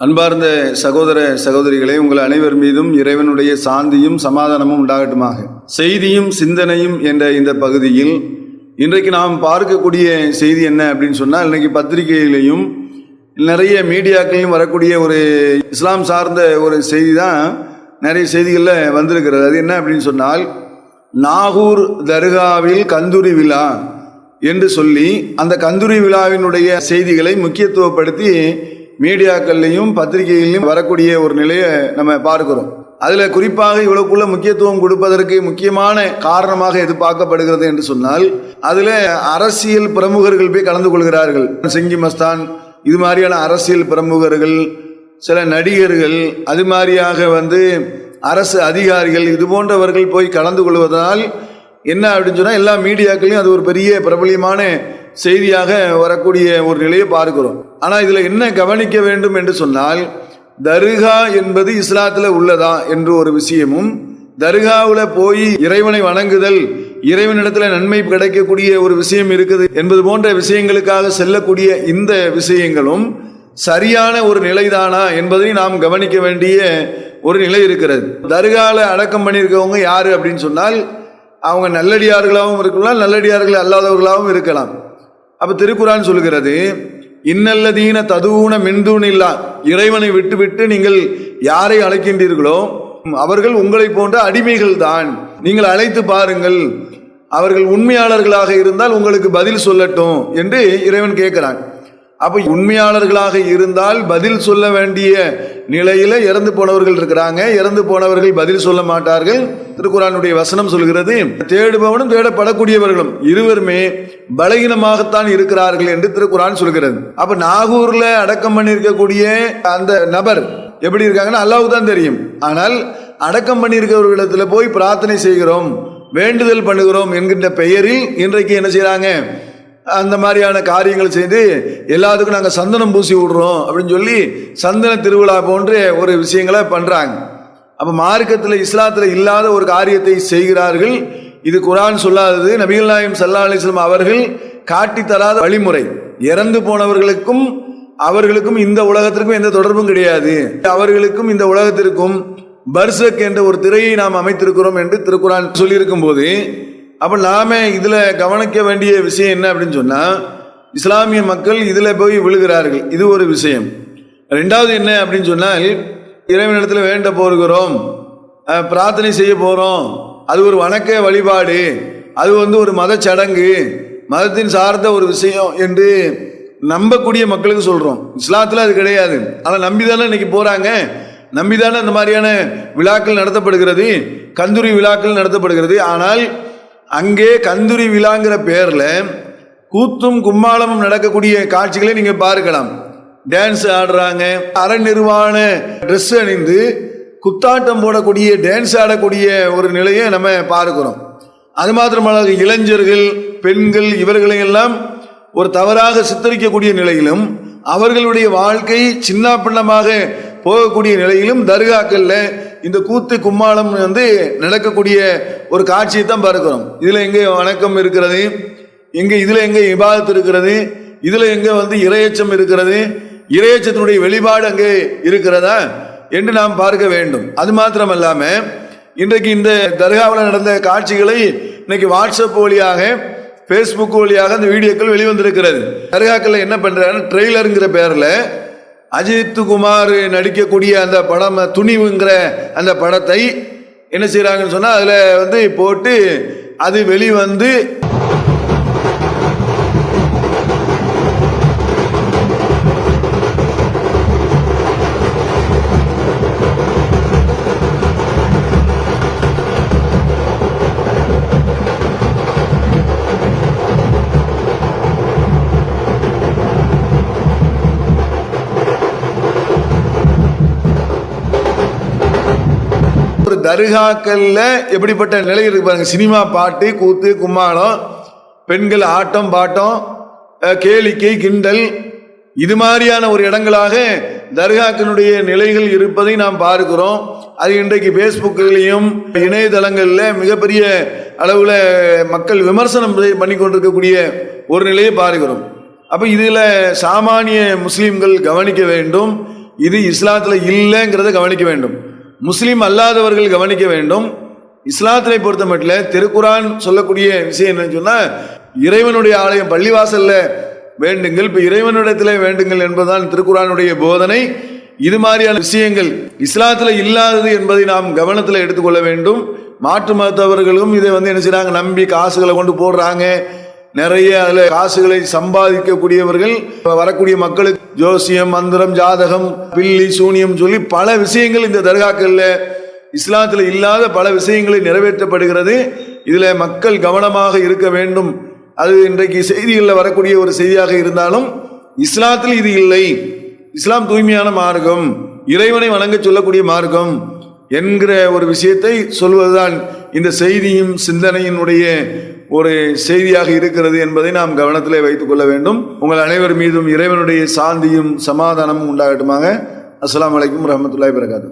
அன்பார்ந்த சகோதர சகோதரிகளே உங்கள் அனைவர் மீதும் இறைவனுடைய சாந்தியும் சமாதானமும் உண்டாகட்டுமாக. செய்தியும் சிந்தனையும் என்ற இந்த பகுதியில் இன்றைக்கு நாம் பார்க்கக்கூடிய செய்தி என்ன அப்படின்னு சொன்னால் இன்றைக்கு பத்திரிகையிலையும் நிறைய மீடியாக்களையும் வரக்கூடிய ஒரு இஸ்லாம் சார்ந்த ஒரு செய்தி தான் நிறைய செய்திகளில் வந்திருக்கிறது. அது என்ன அப்படின்னு சொன்னால் நாகூர் தர்காவில் கந்தூரி விழா என்று சொல்லி அந்த கந்தூரி விழாவினுடைய செய்திகளை முக்கியத்துவப்படுத்தி மீடியாக்கள்லையும் பத்திரிகைகளையும் வரக்கூடிய ஒரு நிலையை நம்ம பார்க்கிறோம். அதில் குறிப்பாக இவ்வளவுக்குள்ள முக்கியத்துவம் கொடுப்பதற்கு முக்கியமான காரணமாக எது பார்க்கப்படுகிறது என்று சொன்னால் அதில் அரசியல் பிரமுகர்கள் போய் கலந்து கொள்கிறார்கள். செங்கி மஸ்தான் இது மாதிரியான அரசியல் பிரமுகர்கள் சில நடிகர்கள் அது மாதிரியாக வந்து அரசு அதிகாரிகள் இது போன்றவர்கள் போய் கலந்து கொள்வதனால் என்ன அப்படின்னு சொன்னால் எல்லா மீடியாக்களையும் அது ஒரு பெரிய பிரபலியமான செய்தியாக வரக்கூடிய ஒரு நிலையை பார்க்கிறோம். ஆனால் இதில் என்ன கவனிக்க வேண்டும் என்று சொன்னால் தர்கா என்பது இஸ்லாத்தில் உள்ளதா என்று ஒரு விஷயமும் தர்காவில் போய் இறைவனை வணங்குதல் இறைவனிடத்தில் நன்மை கிடைக்கக்கூடிய ஒரு விஷயம் இருக்குது என்பது போன்ற விஷயங்களுக்காக செல்லக்கூடிய இந்த விஷயங்களும் சரியான ஒரு நிலைதானா என்பதை நாம் கவனிக்க வேண்டிய ஒரு நிலை இருக்கிறது. தர்காவில் அடக்கம் பண்ணியிருக்கவங்க யாரு அப்படின்னு சொன்னால் அவங்க நல்லடியார்களாகவும் இருக்கலாம் நல்லடியார்கள் அல்லாதவர்களாகவும் இருக்கலாம். அப்போ திருக்குறான் சொல்கிறது இன்னல்லதீன ததுவுன மின்தூணில்லா இறைவனை விட்டுவிட்டு நீங்கள் யாரை அழைக்கின்றீர்களோ அவர்கள் உங்களை போன்ற அடிமைகள் தான். நீங்கள் அழைத்து பாருங்கள். அவர்கள் உண்மையாளர்களாக இருந்தால் உங்களுக்கு பதில் சொல்லட்டும் என்று இறைவன் கேட்கிறான். அப்ப உண்மையாளர்களாக இருந்தால் பதில் சொல்ல வேண்டிய நிலையில இறந்து போனவர்கள் இருக்கிறாங்க. இறந்து போனவர்கள் பதில் சொல்ல மாட்டார்கள். திருக்குறானுடைய வசனம் சொல்கிறது தேடுபவனும் தேடப்படக்கூடியவர்களும் இருவருமே பலகீனமாகத்தான் இருக்கிறார்கள் என்று திருக்குறான் சொல்கிறது. அப்ப நாகூர்ல அடக்கம் பண்ணியிருக்கக்கூடிய அந்த நபர் எப்படி இருக்காங்கன்னா அல்லாஹ் தான் தெரியும். ஆனால் அடக்கம் பண்ணியிருக்கிறவர்களிடத்துல போய் பிரார்த்தனை செய்கிறோம் வேண்டுதல் பண்ணுகிறோம் என்கின்ற பெயரில் இன்றைக்கு என்ன செய்யறாங்க அந்த மாதிரியான காரியங்கள் செய்து எல்லாத்துக்கும் நாங்கள் சந்தனம் பூசி விடுறோம் அப்படின்னு சொல்லி சந்தன திருவிழா போன்ற ஒரு விஷயங்களை பண்ணுறாங்க அப்போ மார்க்கத்தில் இஸ்லாத்தில் இல்லாத ஒரு காரியத்தை செய்கிறார்கள். இது குரான் சொல்லாதது நபிகள் நாயம் சல்லா அலிஸ்லாம் அவர்கள் காட்டி தராத வழிமுறை. இறந்து போனவர்களுக்கும் அவர்களுக்கும் இந்த உலகத்திற்கும் எந்த தொடர்பும் கிடையாது. அவர்களுக்கும் இந்த உலகத்திற்கும் பர்சக் என்ற ஒரு திரையை நாம் அமைத்திருக்கிறோம் என்று திருக்குறான் சொல்லியிருக்கும் போது அப்போ நாம இதில் கவனிக்க வேண்டிய விஷயம் என்ன அப்படின்னு சொன்னால் இஸ்லாமிய மக்கள் இதில் போய் விழுகிறார்கள். இது ஒரு விஷயம். ரெண்டாவது என்ன அப்படின்னு சொன்னால் இறைவனிடத்தில் வேண்ட போகிறோம். பிரார்த்தனை செய்ய போகிறோம் அது ஒரு வணக்க வழிபாடு. அது வந்து ஒரு மத சடங்கு. மதத்தின் சார்ந்த ஒரு விஷயம் என்று நம்பக்கூடிய மக்களுக்கு சொல்கிறோம் இஸ்லாத்தில் அது கிடையாது. ஆனா நம்பிதானே இன்னைக்கு நம்பி தானே அந்த மாதிரியான விழாக்கள் நடத்தப்படுகிறது. கந்தூரி விழாக்கள் நடத்தப்படுகிறது. ஆனால் அங்கே கந்துரி விழாங்கிற பேரில் கூத்தும் கும்மாளமும் நடக்கக்கூடிய காட்சிகளை நீங்கள் பார்க்கலாம். டான்ஸ் ஆடுறாங்க. அறநிர்வாண ட்ரெஸ் அணிந்து குத்தாட்டம் போடக்கூடிய டான்ஸ் ஆடக்கூடிய ஒரு நிலையை நம்ம பார்க்கிறோம். அது மாத்திரமல்ல இளைஞர்கள் பெண்கள் இவர்களையெல்லாம் ஒரு தவறாக சித்தரிக்கக்கூடிய நிலையிலும் அவர்களுடைய வாழ்க்கை சின்ன பின்னமாக போகக்கூடிய நிலையிலும் தர்காக்களில் இந்த கூத்து கும்மாளம் வந்து நடக்கக்கூடிய ஒரு காட்சியை தான் பார்க்கிறோம். இதுல எங்கே வணக்கம் இருக்கிறது எங்கே இதுல எங்கே இபாதத் இருக்கிறது இதுல எங்கே வந்து இரையச்சம் இருக்கிறது இரையச்சத்தினுடைய வெளிப்பாடு அங்கே இருக்கிறதா என்று நாம் பார்க்க வேண்டும். அது மாத்திரமல்லாம இன்றைக்கு இந்த தர்காவில் நடந்த காட்சிகளை இன்னைக்கு வாட்ஸ்அப் வழியாக ஃபேஸ்புக் வழியாக அந்த வீடியோக்கள் வெளிவந்திருக்கிறது. தர்காக்கள் என்ன பண்ணுறாங்கன்னா ட்ரெய்லருங்கிற பேரில் அஜித் குமார் நடிக்கக்கூடிய அந்த படம் துணிவுங்கிற அந்த படத்தை என்ன செய்கிறாங்கன்னு சொன்னா அதுல வந்து போட்டு அது வெளிவந்து தர்காக்களில் எப்படிப்பட்ட நிலை இருக்கு பாருங்க. சினிமா பாட்டு கூத்து கும்மாளம் பெண்கள் ஆட்டம் பாட்டம் கேளிக்கை கிண்டல் இது மாதிரியான ஒரு இடங்களாக தர்காக்கினுடைய நிலைகள் இருப்பதை நாம் பார்க்கிறோம். அது இன்றைக்கு ஃபேஸ்புக்கிலையும் இணையதளங்களில் மிகப்பெரிய அளவில் மக்கள் விமர்சனம் பண்ணி கொண்டிருக்கக்கூடிய ஒரு நிலையை பார்க்கிறோம். அப்போ இதில் சாமானிய முஸ்லீம்கள் கவனிக்க வேண்டும். இது இஸ்லாத்தில் இல்லைங்கிறத கவனிக்க வேண்டும். முஸ்லீம் அல்லாதவர்கள் கவனிக்க வேண்டும். இஸ்லாத்தினை பொறுத்த மட்டும் திருக்குரான் சொல்லக்கூடிய விஷயம் என்னன்னு சொன்னா இறைவனுடைய ஆலயம் பள்ளிவாசல்ல வேண்டுங்கள் இப்ப இறைவனிடத்தில் வேண்டுங்கள் என்பதுதான் திருக்குறானுடைய போதனை. இது மாதிரியான விஷயங்கள் இஸ்லாத்துல இல்லாதது என்பதை நாம் கவனத்தில் எடுத்துக்கொள்ள வேண்டும். மாற்று மதத்தவர்களும் இதை வந்து என்ன செய்றாங்க நம்பி காசுகளை கொண்டு போடுறாங்க. நிறைய அதுல காசுகளை சம்பாதிக்கக்கூடியவர்கள் வரக்கூடிய மக்களுக்கு ஜோசியம் மந்திரம் ஜாதகம் பில்லி சூனியம் சொல்லி பல விஷயங்கள் இந்த தர்காக்கள்ல இஸ்லாத்தில் இல்லாத பல விஷயங்களை நிறைவேற்றப்படுகிறது. இதுல மக்கள் கவனமாக இருக்க வேண்டும். அது இன்றைக்கு செய்திகளில் வரக்கூடிய ஒரு செய்தியாக இருந்தாலும் இஸ்லாத்தில் இது இல்லை. இஸ்லாம் தூய்மையான மார்க்கம் இறைவனை வணங்க சொல்லக்கூடிய மார்க்கம் என்கிற ஒரு விஷயத்தை சொல்வதுதான் இந்த செய்தியும் சிந்தனையினுடைய ஒரு செய்தியாக இருக்கிறது என்பதை நாம் கவனத்திலே வைத்துக் கொள்ள வேண்டும். உங்கள் அனைவர் மீதும் இறைவனுடைய சாந்தியும் சமாதானமும் உண்டாகட்டுமாக. அஸ்லாம் அலைக்கும் ரஹமத்துல்லாய் வரகாத்து